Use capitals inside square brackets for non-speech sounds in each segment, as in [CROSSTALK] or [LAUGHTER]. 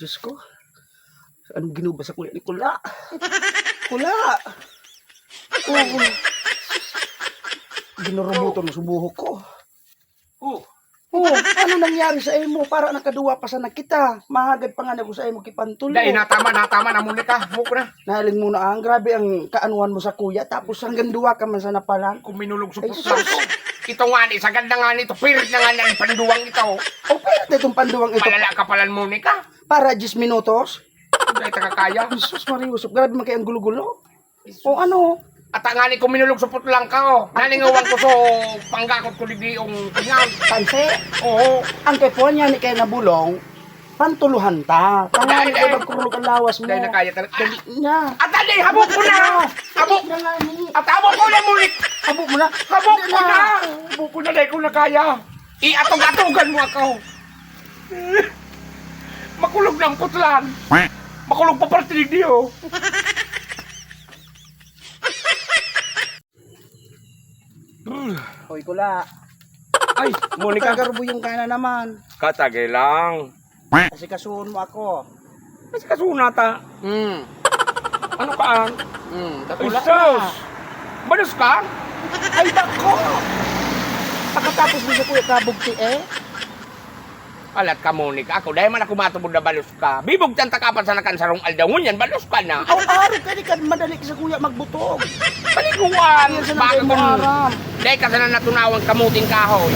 Diyos ko. Anong ginuba sa kuya ni Kula? [LAUGHS] Kula! Oo. Ginurubuto ng subuhok ko. Oh, Oh, ano nangyari sa imo? Para nakaduwa pa sa nakita. Mahagad pa nga na ko sa imo kipantulo. dahil natama, natama na muna ka. Muk na. Nahalin mo na ang grabe ang kaanuhan mo sa kuya. Tapos hanggang duwa ka man sa napalan. Kung minulog sa Ay, puso ko. Ito nga ni, sagad na nga nito. Pirit na nga ang panduwang ito. O pwede itong panduwang ito. Palala ka palan muna ka. Para 10 minutos. [LAUGHS] Dahil takakaya. Jesus Maria Yusuf. Grabe man kayo ang gulo-gulo. O ano? At ang nga ni, kung minulog sa putlang ka, oh. Nalingawan ko so, panggakot ko digdi yung tingang. Panse. Oo. Ang tepo niya ni kay nabulong. Pantuluhan ta. Tangan Dahil- kay magkurulog ang lawas mo. Dahil nakaya talaga. Dali na. At dali, habok ko na! Habok! At habok ko na muli! Habok mo na. Habok ko na! Habok ko na dahil ko na kaya. Iatog-atogan mo ako. Makulog ng putlan. Makulog pa partinig niyo. [LAUGHS] Hoy kula. Ay, Monica. Kagarbo yung kana naman. Katagay lang. Kasi kasuon mo ako. Kasi kasunata. Hmm. Ano ka? Hmm. Ay, Kakula sus! Balos ka? Ay, dako! Pagkatapos mo sa kuya kabugti eh. Alat ka, Monica. Ako, dahil man ako matubod na balos ka. Bibog tan takapan sa nakansarong aldawon yan, balos ka na. Aw, araw ka di ka madali sa kuya magbutog. Paliguan! Yan sa Baka nagay mo kung... aram. Dahil ka na natunawan kamuting kahoy.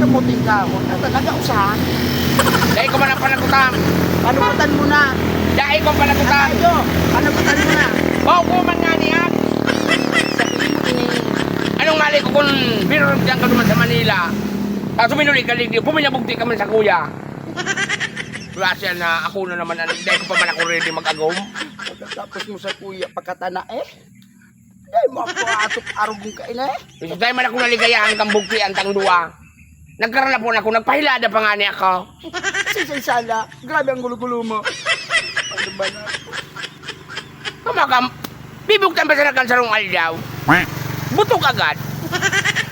Kamuting ka ako. At talaga usahan. Dahil ko man ang panagutan. Panukutan mo na. Dahil ko ang panagutan. Tayo. Panukutan mo na. Bao ko man nga niyan. Anong mali ko kung biro diyan ka sa Manila? Tapos minuli ka ligdi, puminyabugti ka man sa kuya. [LAUGHS] Grasya na ako na naman, ano, dahil ko pa man ako ready mag-agom. Pagkatapos mo sa kuya pagkatana eh. Dahil mo ako atok arugong ka ina eh. So, dahil man ako naligayahan kang bugti ang tangduwa. Nagkaroon na po na ako, nagpahilada pa nga niya ako. Kasi [LAUGHS] sa sala. Grabe ang gulo-gulo mo. Ano ba na? Kumakam, bibugtan pa sa nakansarong aldaw. Butok agad. [LAUGHS]